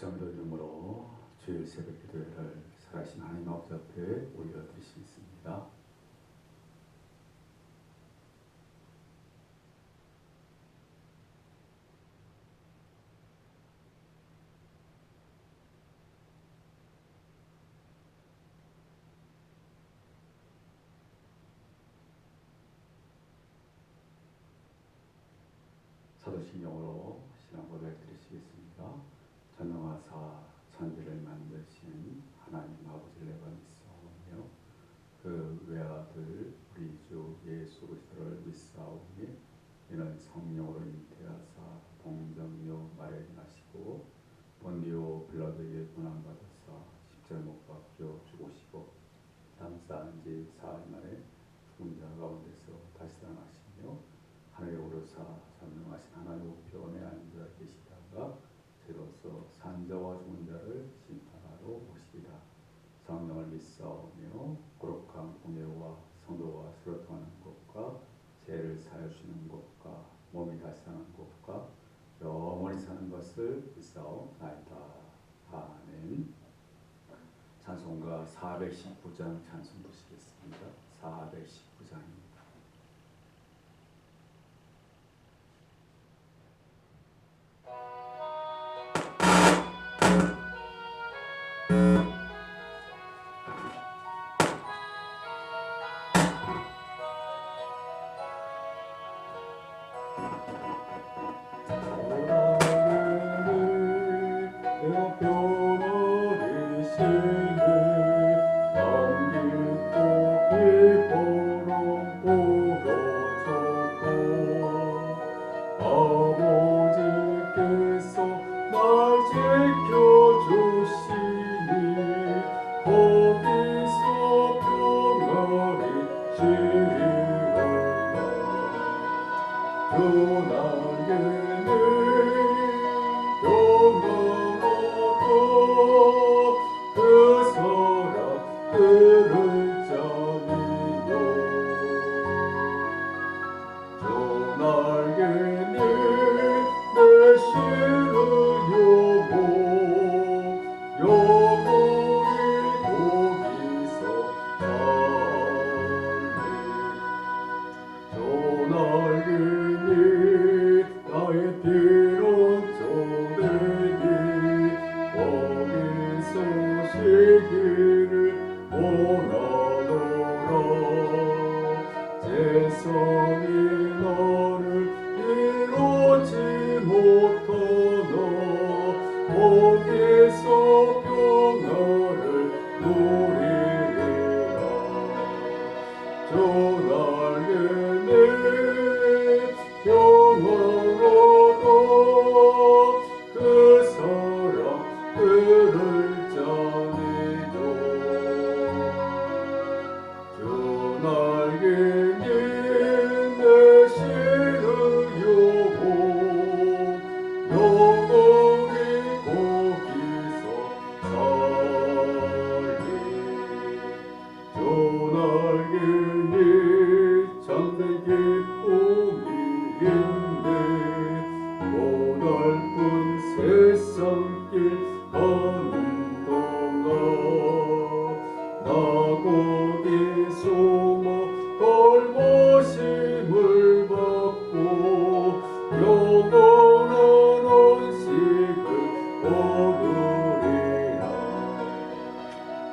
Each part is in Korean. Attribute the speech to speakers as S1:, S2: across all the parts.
S1: 묵상들 이름으로 주일 새벽 기도회를 살아신 하나님 아버지 앞에 올려드리시겠습니다. 사도신경으로 신앙 고백 드리시겠습니다. 전능하사 천지를 만드신 하나님 아버지를 믿사오며 그 외아들 우리 주 예수 그리스도를 믿사오니 이는 성령으로 잉태하사 동정녀 마리아에게 나시고 본디오 빌라도에게 고난받아사 십자가 못 박혀 죽으시고 담사한 지 사흘 만에 죽은 자 가운데서 다시 살아나시며 하늘에 오르사 전능하신 하나님 우편에 앉아 계시다가 저로서 산자와 죽은 자를 심판하러 오시리라 성령을 믿사오며 거룩한 공예와 성도와 서로 통하는 것과 죄를 사하시는 것과 몸이 다시 사는 것과 영원히 사는 것을 믿사오나이다 아멘 찬송가 419장 찬송 부시겠습니다. 419장입니다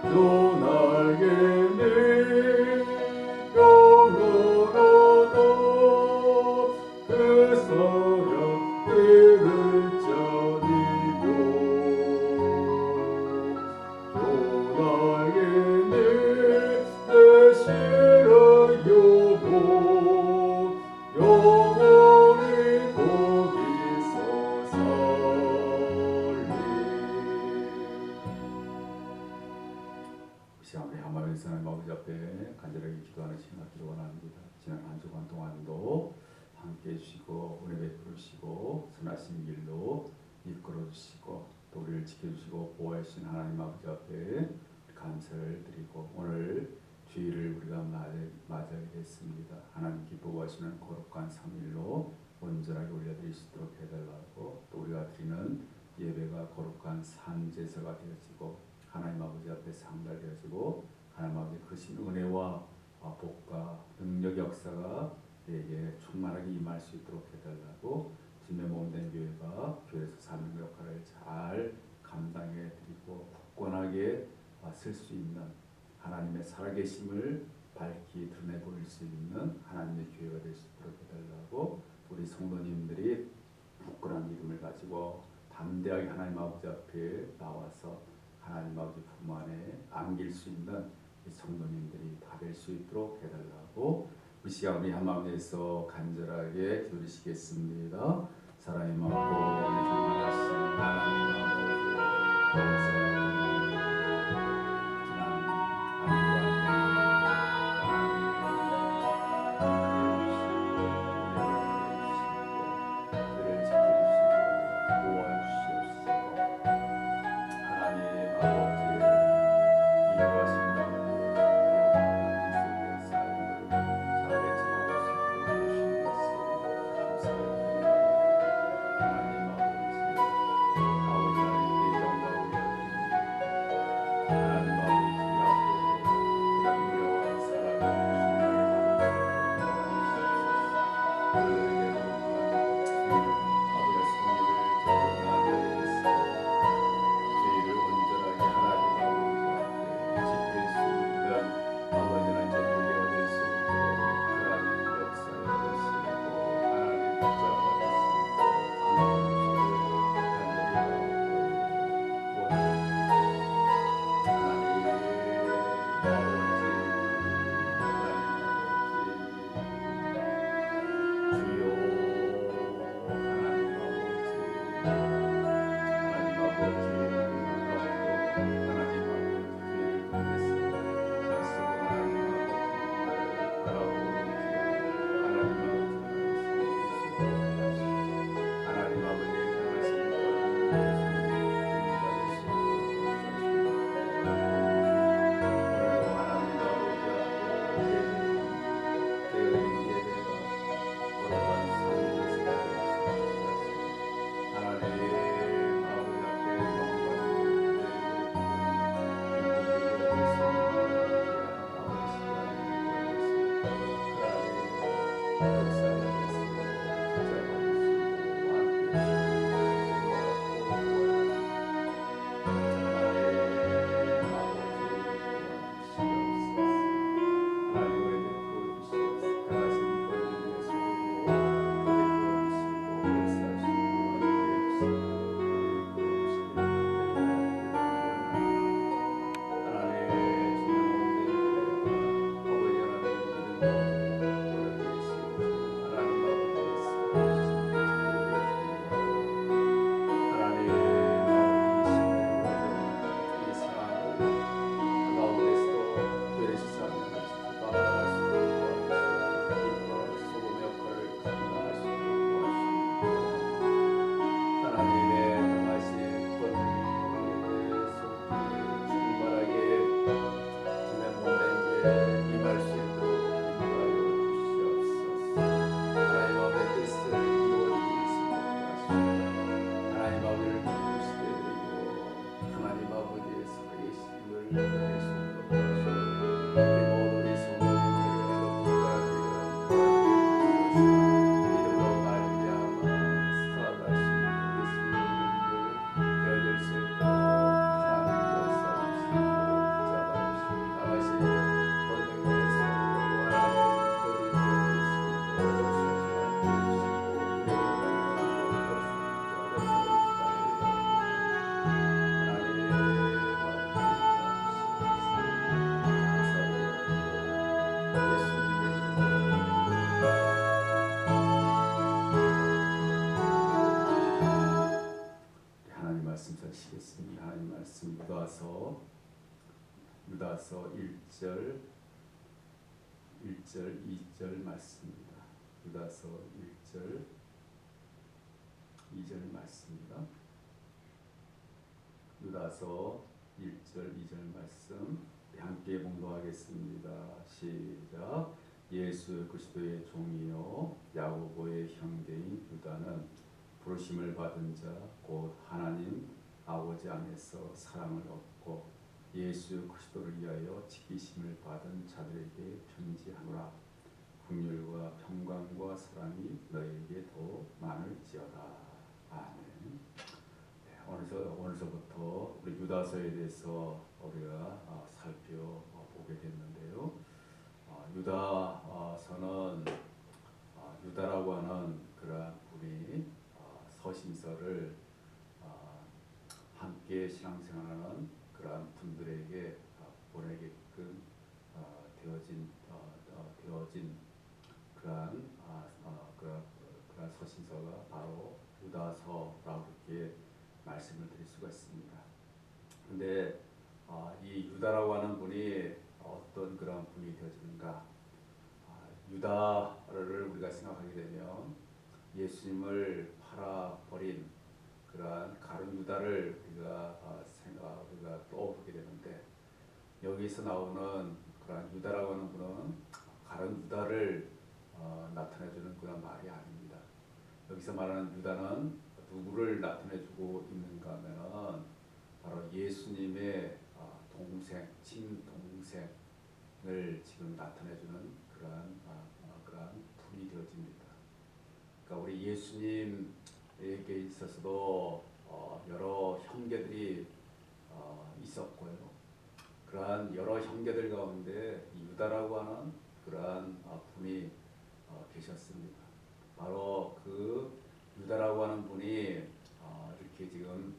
S1: 너날개
S2: 거룩한 산제사가 되어지고 하나님 아버지 앞에 상달되어지고 하나님 아버지 크신 은혜와 아, 복과 능력 역사가 우리에게 충만하게 임할 수 있도록 해달라고 주님의 몸된 교회가 교회에서 사는 역할을 잘 감당해 드리고 굳건하게 아, 쓸수 있는 하나님의 살아계심을 밝히 드러내 보일 수 있는 하나님의 교회가 될 수 있도록 해달라고 우리 성도님들이 굳건한 믿음을 가지고 담대하게 하나님 아버지 앞에 나와서 하나님 아버지 품 안에 안길 수 있는 이 성도님들이 다 될 수 있도록 해달라고 이 시간 우리 한마음에서 간절하게 많고 우리 정말하신 하나님 아버지 말씀 묻어서 유다서 1절 1절 2절 말씀입니다. 유다서 1절 2절 말씀입니다. 유다서 1절 2절 말씀 함께 봉독하겠습니다. 시작. 예수 그리스도의 종이요 야고보의 형제인 유다는 부르심을 받은 자 곧 하나님 아버지 안에서 사랑을 얻고 예수 그리스도를 위하여 지키심을 받은 자들에게 편지하노라. 긍휼과 평강과 사랑이 너에게 더 많을지어다. 아멘. 네, 오늘서 오늘서부터 우리 유다서에 대해서 우리가 어, 살펴보게 됐는데요. 어, 유다서는 어, 유다라고 하는 그러한 분이 어, 서신서를 어, 함께 신앙생활하는 그러한 분들에게 어, 보내게끔 어, 되어진 어, 어, 되어진 그러한 아, 어, 그러한, 그러한 서신서가 바로 유다서라고 이렇게 말씀을 드릴 수가 있습니다. 근데 어, 이 유다라고 하는 분이 어떤 그런 분이 되어지는가? 아, 유다를 우리가 생각하게 되면 예수님을 팔아버린 그러한 가룟 유다를 우리가 어, 생각 우리가 떠오르게 되는데 여기서 나오는 그러한 유다라고 하는 분은 가룟 유다를 어, 나타내주는 그런 말이 아닙니다. 여기서 말하는 유다는 누구를 나타내주고 있는가 하면은 바로 예수님의 어, 동생, 친동생을 지금 나타내주는 그러한 어, 어, 그러한 분이 되어집니다. 그러니까 우리 예수님에게 있어서도 어, 여러 형제들이 어, 있었고요. 그러한 여러 형제들 가운데 이 유다라고 하는 그러한 어, 분이 어, 계셨습니다. 바로 그 유다라고 하는 분이 어, 이렇게 지금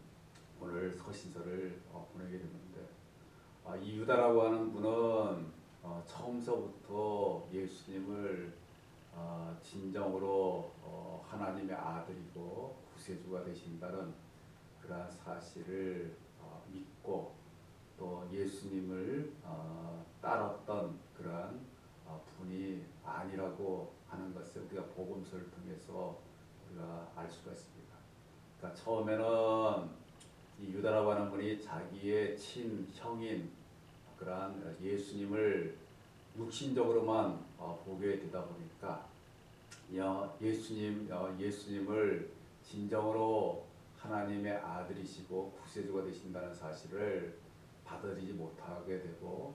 S2: 오늘 서신서를 어, 보내게 됐는데 아, 이 유다라고 하는 분은 어, 처음서부터 예수님을 어, 진정으로 어, 하나님의 아들이고 구세주가 되신다는 그러한 사실을 어, 믿고 또 예수님을 어, 따랐던 그러한 어, 분이 아니라고 하는 것을 우리가 복음서를 통해서 우리가 알 수가 있습니다. 그러니까 처음에는 이 유다라고 하는 분이 자기의 친형인 그러한 예수님을 육신적으로만 어, 보게 되다 보니까 여- 예수님 어, 예수님을 진정으로 하나님의 아들이시고 구세주가 되신다는 사실을 받아들이지 못하게 되고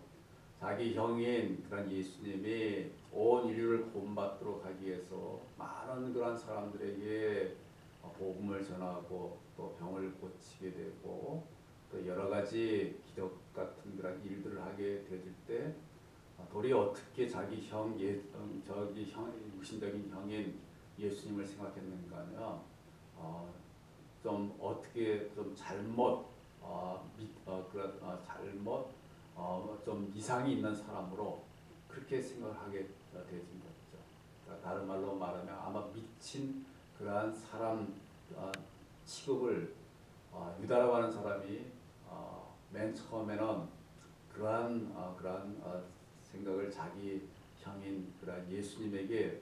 S2: 자기 형인 그런 예수님이 온 인류를 구원받도록 하기 위해서 많은 그런 사람들에게 어, 복음을 전하고 또 병을 고치게 되고 또 여러 가지 기적 같은 그런 일들을 하게 되질 때 어, 도리 어떻게 자기 형 예, 음, 저기 형 육신적인 형인 예수님을 생각했는가 하면 어, 좀 어떻게 좀 잘못 어, 미, 어, 그런 어, 잘못 어, 좀 이상이 있는 사람으로 그렇게 생각을 하게 어, 되진 거죠. 그러니까 다른 말로 말하면 아마 미친 그러한 사람 어, 취급을 어, 유다라고 하는 사람이 어, 맨 처음에는 그러한 어, 그러한 어, 생각을 자기 형인 그러한 예수님에게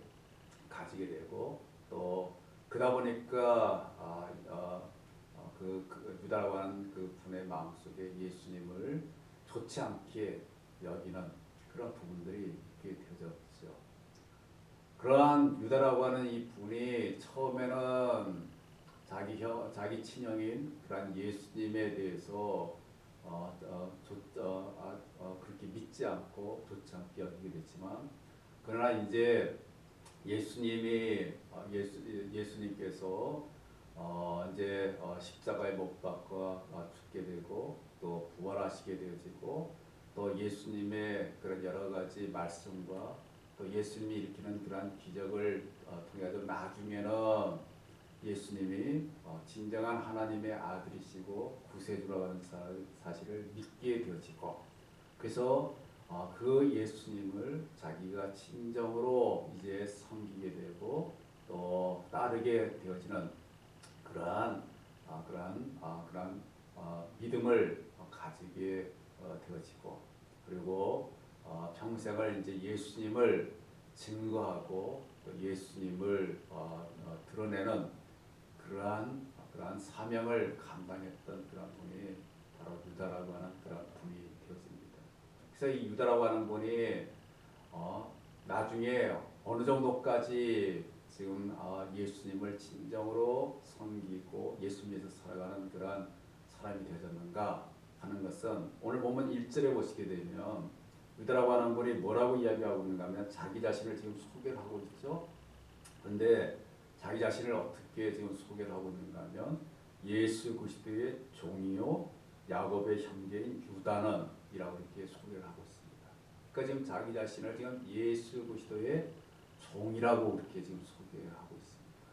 S2: 가지게 되고 또 그러다 보니까 아, 어, 어, 그, 그 유다라고 하는 그 분의 마음속에 예수님을 좋지 않게 여기는 그런 부분들이 있게 되어졌죠. 그러한 유다라고 하는 이 분이 처음에는 자기 형, 자기 친형인 그러한 예수님에 대해서 어, 어, 좋, 어, 아, 어, 그렇게 믿지 않고 좋지 않게 여기게 됐지만 그러나 이제 예수님이 어, 예수 예수님께서 어, 이제 어, 십자가에 못 박고 어, 죽게 되고 또 부활하시게 되어지고 또 예수님의 그런 여러 가지 말씀과 또 예수님이 일으키는 그러한 기적을 어, 통해서 나중에는 예수님이 어, 진정한 하나님의 아들이시고 사, 사실을 믿게 되어지고 그래서 어, 그 예수님을 자기가 진정으로 이제 섬기게 되고 또 따르게 되어지는 그러한 어, 그러한 어, 그러한 어, 믿음을 어, 가지게 어, 되어지고 그리고 어, 평생을 이제 예수님을 증거하고 또 예수님을 드러내는 그러한 그러한 사명을 감당했던 그런 분이 바로 유다라고 하는 그런 분이 되었습니다. 그래서 이 유다라고 하는 분이 어, 나중에 어느 정도까지 지금 어, 예수님을 진정으로 섬기고 예수님에서 살아가는 그러한 사람이 되었는가 하는 것은 오늘 보면 1절에 보시게 되면 유다라고 하는 분이 뭐라고 이야기하고 있는가 하면 자기 자신을 지금 소개를 하고 있죠. 근데 자기 자신을 어떻게 지금 소개를 하고 있는가 하면 예수 그리스도의 종이요 야곱의 형제인 유다는 이라고 이렇게 소개를 하고 있습니다. 그러니까 지금 자기 자신을 지금 예수 그리스도의 종이라고 이렇게 지금 소개를 하고 있습니다.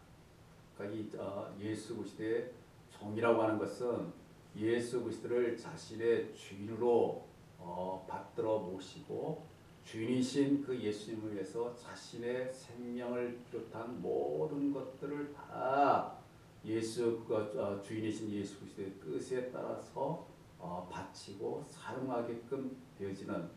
S2: 그러니까 이 어, 예수 그리스도의 종이라고 하는 것은 예수 그리스도를 자신의 주인으로 어, 받들어 모시고 주인이신 그 예수님을 위해서 자신의 생명을 비롯한 모든 것들을 다 예수 그, 어, 주인이신 예수 그리스도의 뜻에 따라서 어, 바치고 사용하게끔 되어지는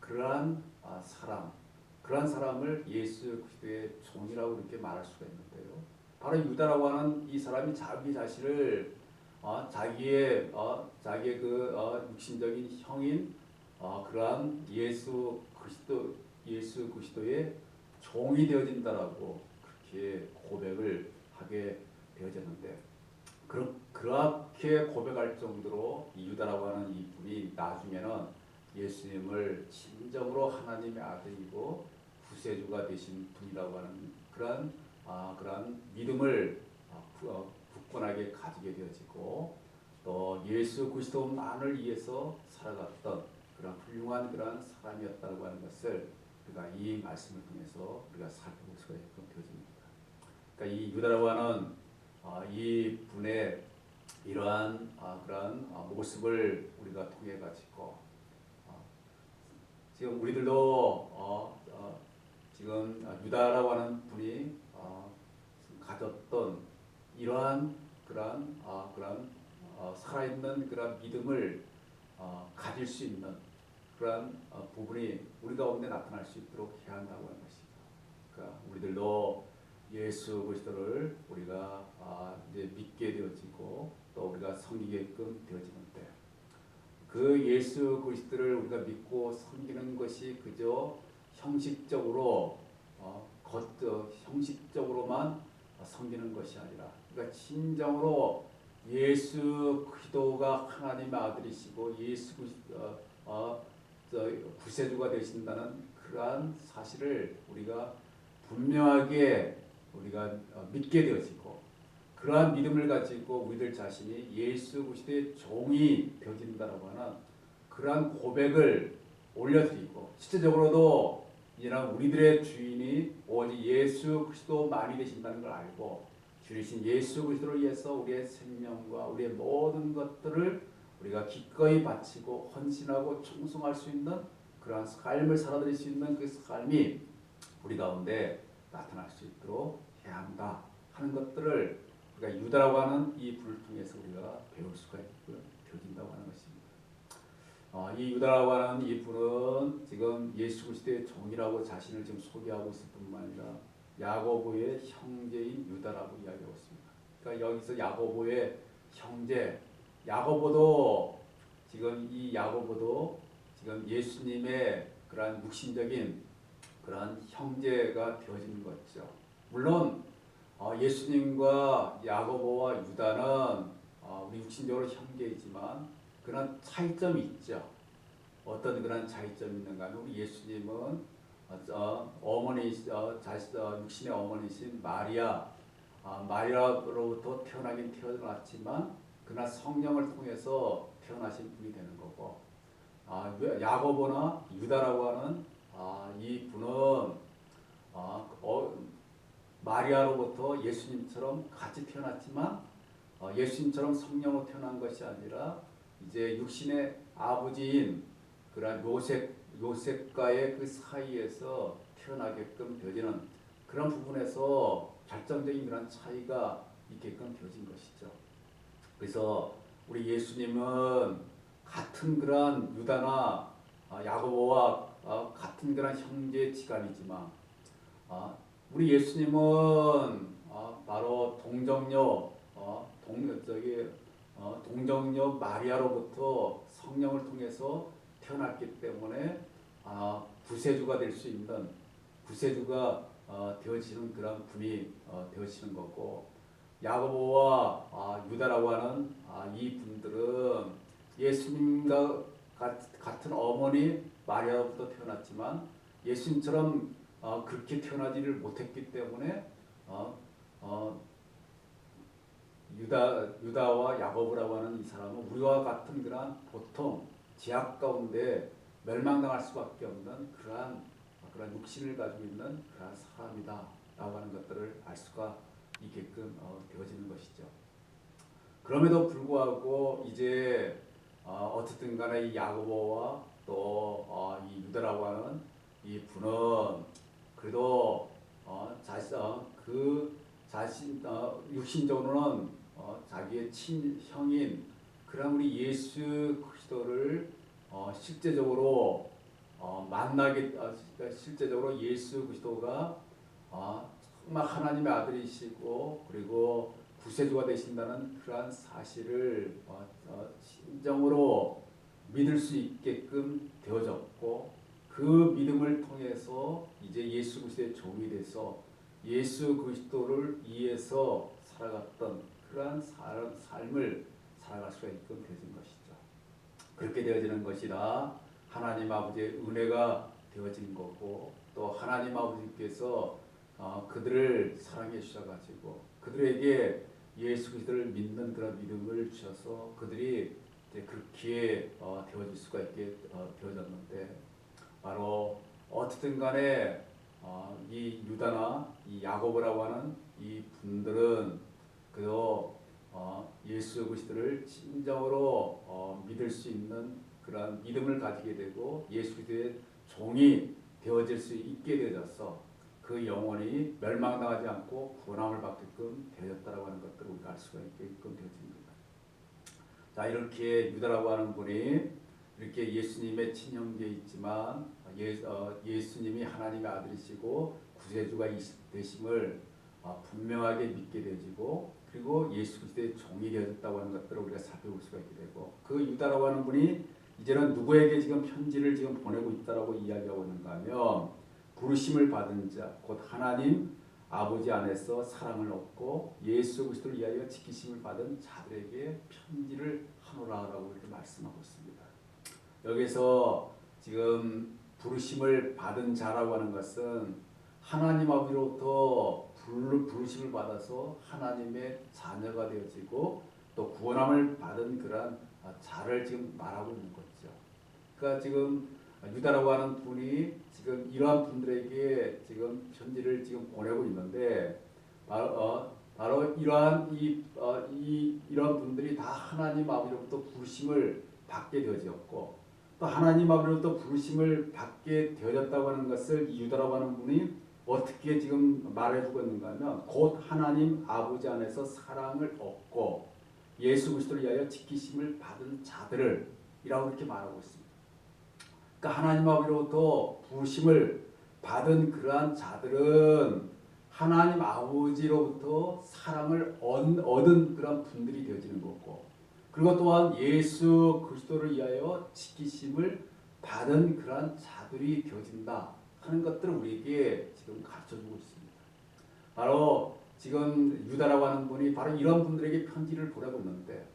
S2: 그러한 아, 사람, 그러한 사람을 예수 그리스도의 종이라고 이렇게 말할 수가 있는데요. 바로 유다라고 하는 이 사람이 자기 자신을 어, 자기의 어, 자기의 그 어, 육신적인 형인 어, 그러한 예수 그리스도 예수 그리스도의 종이 되어진다라고 그렇게 고백을 하게 되어졌는데 그, 그렇게 고백할 정도로 이 유다라고 하는 이 분이 나중에는 예수님을 진정으로 하나님의 아들이고 구세주가 되신 분이라고 하는 그런 아, 그런 믿음을 아, 구- 어, 굳건하게 가지게 되어지고 또 예수 그리스도만을 위해서 살아갔던 그런 훌륭한 그런 사람이었다고 하는 것을 우리가 이 말씀을 통해서 우리가 살펴볼 수가 있게 되어집니다. 그러니까 이 유다라고 하는 아, 이 분의 이러한 아, 그러한 아, 모습을 우리가 통해 가지고 아, 지금 우리들도 어, 어, 지금 아, 유다라고 하는 분이 어, 가졌던 이러한 그러한 아, 그러한 어, 살아있는 그런 믿음을 어, 가질 수 있는 그러한 어, 부분이 우리 가운데 나타날 수 있도록 해야 한다고 하는 것이죠. 그러니까 우리들도 예수 그리스도를 우리가 아, 이제 믿게 되어지고 또 우리가 섬기게끔 되어지는데 그 예수 그리스도를 우리가 믿고 섬기는 것이 그저 형식적으로 어, 겉 어, 형식적으로만 섬기는 것이 아니라 그러니까 진정으로 예수 그리스도가 하나님의 아들이시고 예수 그리스도 어, 어, 저 구세주가 되신다는 그러한 사실을 우리가 분명하게 우리가 어, 믿게 되어지고 그러한 믿음을 가지고 우리들 자신이 예수 그리스도의 종이 되어진다라고 하는 그러한 고백을 올려드리고 실제적으로도 이제는 우리들의 주인이 오직 예수 그리스도만이 되신다는 걸 알고 주이신 예수 그리스도를 위해서 우리의 생명과 우리의 모든 것들을 우리가 기꺼이 바치고 헌신하고 충성할 수 있는 그러한 삶을 살아드릴 수 있는 그 삶이 우리 가운데 나타날 수 있도록 해야 한다 하는 것들을 우리가 유다라고 하는 이 불을 통해서 우리가 배울 수가 있고요. 되어진다고 하는 것입니다. 어, 이 유다라고 하는 이 분은 지금 예수 그리스도의 종이라고 자신을 지금 소개하고 있을 뿐만 아니라 야고보의 형제인 유다라고 이야기하고 있습니다. 그러니까 여기서 야고보의 형제, 야고보도 지금 이 야고보도 지금 예수님의 그러한 육신적인 그러한 형제가 되어지는 거죠. 물론 어, 예수님과 야고보와 유다는 어, 우리 육신적으로 형제이지만 그런 차이점이 있죠. 어떤 그런 차이점이 있는가 하면 우리 예수님은 어머니 어, 자신 어, 육신의 어머니신 마리아 아, 마리아로부터 태어나긴 태어났지만 그러나 성령을 통해서 태어나신 분이 되는 거고 아, 야고보나 유다라고 하는 아, 이 분은 아, 어, 마리아로부터 예수님처럼 같이 태어났지만 어, 예수님처럼 성령으로 태어난 것이 아니라 이제 육신의 아버지인 그런 요셉 요셉과의 그 사이에서 태어나게끔 되어지는 그런 부분에서 결정적인 그런 차이가 있게끔 되어진 것이죠. 그래서 우리 예수님은 같은 그런 유다나 어, 야고보와 어, 같은 그런 형제 지간이지만 어, 우리 예수님은 어, 바로 동정녀 어, 동 저기 어, 동정녀 마리아로부터 성령을 통해서 태어났기 때문에 아, 구세주가 될 수 있는 구세주가 어, 되어지는 그런 분이 어, 되어지는 거고 야고보와 아, 유다라고 하는 아, 이 분들은 예수님과 같- 같은 어머니 마리아로부터 태어났지만 예수님처럼 어, 그렇게 태어나지를 못했기 때문에 어, 어, 유다 유다와 야고보라고 하는 이 사람은 우리와 같은 그러한 보통 제약 가운데 멸망당할 수밖에 없는 그러한 그런 육신을 가지고 있는 그러한 사람이다라고 하는 것들을 알 수가 있게끔 어, 되어지는 것이죠. 그럼에도 불구하고 이제 어, 어쨌든 간에 이 야고보와 또이 어, 이 유다라고 하는 이 분은 그래도 어, 자신 어, 그 자신 어, 육신적으로는 어, 자기의 친형인 그런 우리 예수 그리스도를 어, 실제적으로 어, 만나게 어, 실제적으로 예수 그리스도가 어, 정말 하나님의 아들이시고 그리고 구세주가 되신다는 그러한 사실을 어, 어, 심정으로 믿을 수 있게끔 되어졌고 그 믿음을 통해서 이제 예수 그리스도의 종이 돼서 예수 그리스도를 위해서 살아갔던 그러한 살- 삶을 살아갈 수가 있게끔 되어진 것이죠. 그렇게 되어지는 것이라 하나님 아버지의 은혜가 되어진 거고 또 하나님 아버지께서 어, 그들을 사랑해 주셔가지고 그들에게 예수 그리스도를 믿는 그런 믿음을 주셔서 그들이 이제 그렇게 어, 되어질 수가 있게 어, 되어졌는데 바로 어떻든 간에 어, 이 유다나 이 야고보라고 하는 이 분들은 그도 어, 예수 그리스도를 진정으로 어, 믿을 수 있는 그런 믿음을 가지게 되고 예수 그리스도의 종이 되어질 수 있게 되어져서 그 영혼이 멸망당하지 않고 구원함을 받게끔 되었다라고 하는 것들을 우리가 알 수가 있게끔 되어집니다. 자 이렇게 유다라고 하는 분이 이렇게 예수님의 친형제이지만 예, 어, 예수님이 하나님의 아들이시고 구세주가 되심을 어, 분명하게 믿게 되어지고 그리고 예수 그리스도의 종이 되어졌다고 하는 것들을 우리가 살펴볼 수가 있게 되고 그 유다라고 하는 분이 이제는 누구에게 지금 편지를 지금 보내고 있다라고 이야기하고 있는가 하면 부르심을 받은 자 곧 하나님 아버지 안에서 사랑을 얻고 예수 그리스도를 위하여 지키심을 받은 자들에게 편지를 하노라라고 이렇게 말씀하고 있습니다. 여기서 지금 부르심을 받은 자라고 하는 것은 하나님 아버지로부터 부르- 부르심을 받아서 하나님의 자녀가 되어지고 또 구원함을 받은 그러한 자를 지금 말하고 있는 거죠. 그러니까 지금 유다라고 하는 분이 지금 이러한 분들에게 지금 편지를 지금 보내고 있는데 바로, 어, 바로 이러한 이, 어, 이 이러한 분들이 다 하나님 아버지로부터 부르심을 받게 되어졌고 또 하나님 아버지로부터 부르심을 받게 되어졌다고 하는 것을 이 유다라고 하는 분이 어떻게 지금 말해주고 있는가 하면 곧 하나님 아버지 안에서 사랑을 얻고 예수 그리스도를 위하여 지키심을 받은 자들을 이라고 이렇게 말하고 있습니다. 그러니까 하나님 아버지로부터 부르심을 받은 그러한 자들은 하나님 아버지로부터 사랑을 얻- 얻은 그런 분들이 되어지는 거고 그리고 또한 예수 그리스도를 위하여 지키심을 받은 그러한 자들이 되어진다 하는 것들을 우리에게 지금 가르쳐주고 있습니다. 바로 지금 유다라고 하는 분이 바로 이런 분들에게 편지를 보내고 있는데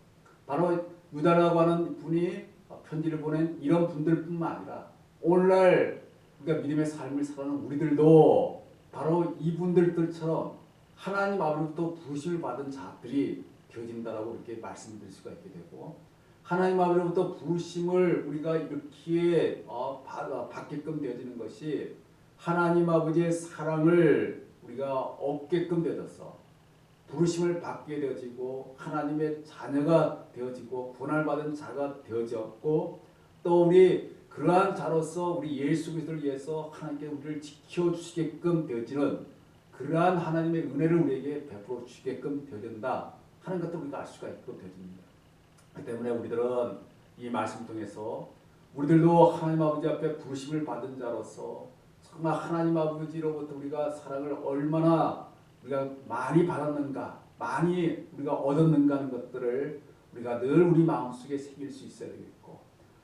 S2: 바로 유다라고 하는 분이 편지를 보낸 이런 분들뿐만 아니라 오늘날 우리가 믿음의 삶을 살아가는 우리들도 바로 이분들처럼 하나님 아버지로부터 부르심을 받은 자들이 되어진다라고 이렇게 말씀드릴 수가 있게 되고 하나님 아버지로부터 부르심을 우리가 이렇게 어, 받, 어, 받게끔 되어지는 것이 하나님 아버지의 사랑을 우리가 얻게끔 되어졌어. 부르심을 받게 되어지고 하나님의 자녀가 되어지고 분할 받은 자가 되어졌고 또 우리 그러한 자로서 우리 예수 그리스도를 위해서 하나님께 우리를 지켜 주시게끔 되어지는 그러한 하나님의 은혜를 우리에게 베풀어 주시게끔 되어진다 하는 것도 우리가 알 수가 있고 되어집니다. 그 때문에 우리들은 이 말씀 통해서 우리들도 하나님 아버지 앞에 부르심을 받은 자로서 정말 하나님 아버지로부터 우리가 사랑을 얼마나 우리가 많이 받았는가, 많이 우리가 얻었는가 하는 것들을 우리가 늘 우리 마음속에 새길 수 있어야 되겠고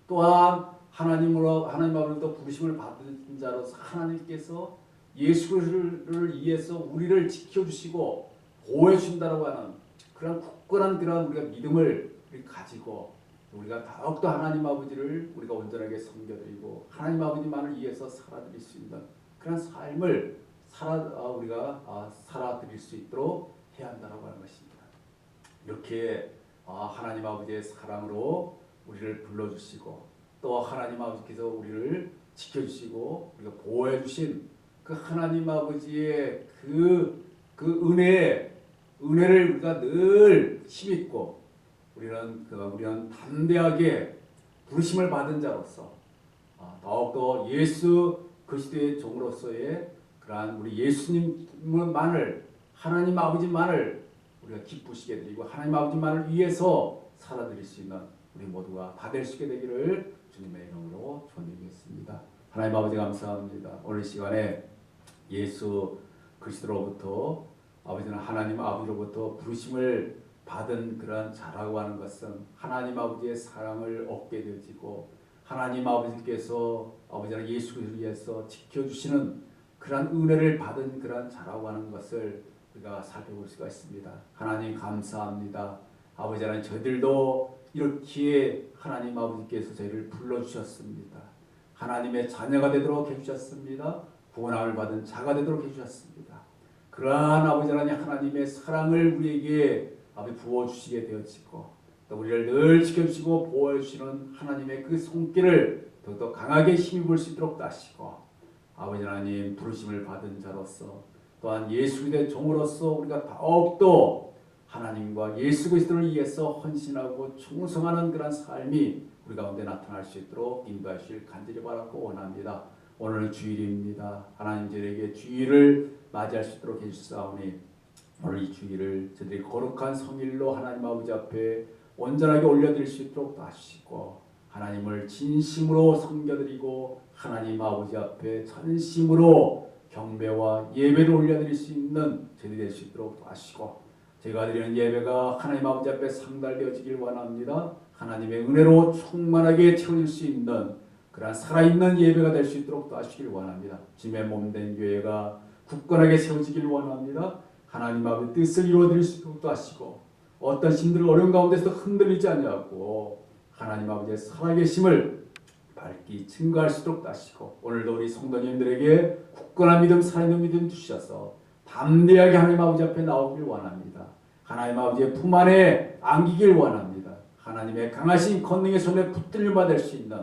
S2: 또한 하나님으로 하나님 아버지로부터 부르심을 받은 자로서 하나님께서 예수를 위해서 우리를 지켜주시고 보호해 준다라고 하는 그런 굳건한 그런 우리가 믿음을 가지고 우리가 더욱더 하나님 아버지를 우리가 온전하게 섬겨드리고 하나님 아버지만을 위해서 살아드릴 수 있는 그런 삶을 살아 아, 우리가 아, 살아드릴 수 있도록 해야 한다라고 하는 것입니다. 이렇게 아, 하나님 아버지의 사랑으로 우리를 불러주시고 또 하나님 아버지께서 우리를 지켜주시고 우리가 보호해 주신 그 하나님 아버지의 그, 그 은혜 은혜를 우리가 늘 힘입고 우리는 그 우리는 담대하게 부르심을 받은 자로서 아, 더욱더 예수 그리스도의 종으로서의 그러한 우리 예수님만을 하나님 아버지만을 우리가 기쁘시게 드리고 하나님 아버지만을 위해서 살아드릴 수 있는 우리 모두가 다 될 수 있게 되기를 주님의 이름으로 축원드리겠습니다. 하나님 아버지 감사합니다. 오늘 시간에 예수 그리스도로부터 아버지는 하나님 아버지로부터 부르심을 받은 그런 자라고 하는 것은 하나님 아버지의 사랑을 얻게 되어지고 하나님 아버지께서 아버지는 예수 그리스도를 위해서 지켜주시는 그런 은혜를 받은 그런 자라고 하는 것을 우리가 살펴볼 수가 있습니다. 하나님 감사합니다. 아버지는 저희들도 이렇게 하나님 아버지께서 저희를 불러주셨습니다. 하나님의 자녀가 되도록 해주셨습니다. 구원함을 받은 자가 되도록 해주셨습니다. 그러한 아버지 하나님 하나님의 사랑을 우리에게 아버지 부어주시게 되어지고 또 우리를 늘 지켜주시고 보호해 주시는 하나님의 그 손길을 더욱더 강하게 힘입을 수 있도록 하시고 아버지 하나님 부르심을 받은 자로서 또한 예수 그리스도의 종으로서 우리가 더욱더 하나님과 예수 그리스도를 위해서 헌신하고 충성하는 그런 삶이 우리 가운데 나타날 수 있도록 인도하실 간절히 바라고 원합니다. 오늘은 주일입니다. 하나님 저에게 주일을 맞이할 수 있도록 해주사오니 오늘 이 주일을 저들이 거룩한 성일로 하나님 아버지 앞에 온전하게 올려드릴 수 있도록 하시고 하나님을 진심으로 섬겨드리고 하나님 아버지 앞에 전심으로 경배와 예배를 올려드릴 수 있는 저들이 될수 있도록 하시고 제가 드리는 예배가 하나님 아버지 앞에 상달되어지길 원합니다. 하나님의 은혜로 충만하게 채워질 수 있는 그러한 살아있는 예배가 될 수 있도록 도와주시길 원합니다. 주님의 몸된 교회가 굳건하게 세워지길 원합니다. 하나님 아버지 뜻을 이루어드릴 수 있도록 도와주시고 어떤 힘들 어려운 가운데서 흔들리지 아니하고 하나님 아버지의 살아계심을 밝히 증거할 수 있도록 도와주시고 오늘도 우리 성도님들에게 굳건한 믿음 살아있는 믿음 주셔서 담대하게 하나님 아버지 앞에 나오길 원합니다. 하나님 아버지의 품 안에 안기길 원합니다. 하나님의 강하신 권능의 손에 붙들려 받을 수 있는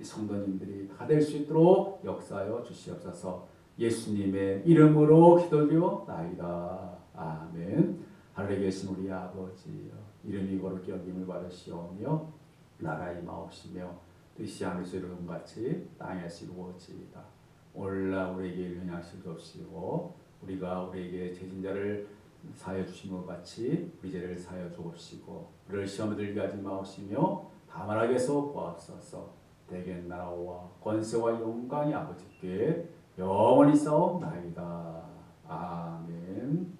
S2: 이 성도님들이 다 될 수 있도록 역사하여 주시옵소서. 예수님의 이름으로 기도드려 나이다. 아멘. 하늘에 계신 우리 아버지 이름이 거룩히 여김을 받으시오며 나라 임하옵시며 뜻이 하늘에서 이루는 같이 땅에서 이루어지이다. 오늘날 우리에게 영양실 주옵시고 우리가 우리에게 죄진자를 사여 주신 것 같이 죄를 사여 주옵시고 우리를 시험에 들게 하지 마옵시며 다만 하게서 구하옵소서. 대개 나라와 권세와 영광이 아버지께 영원히 싸움나이다. 아멘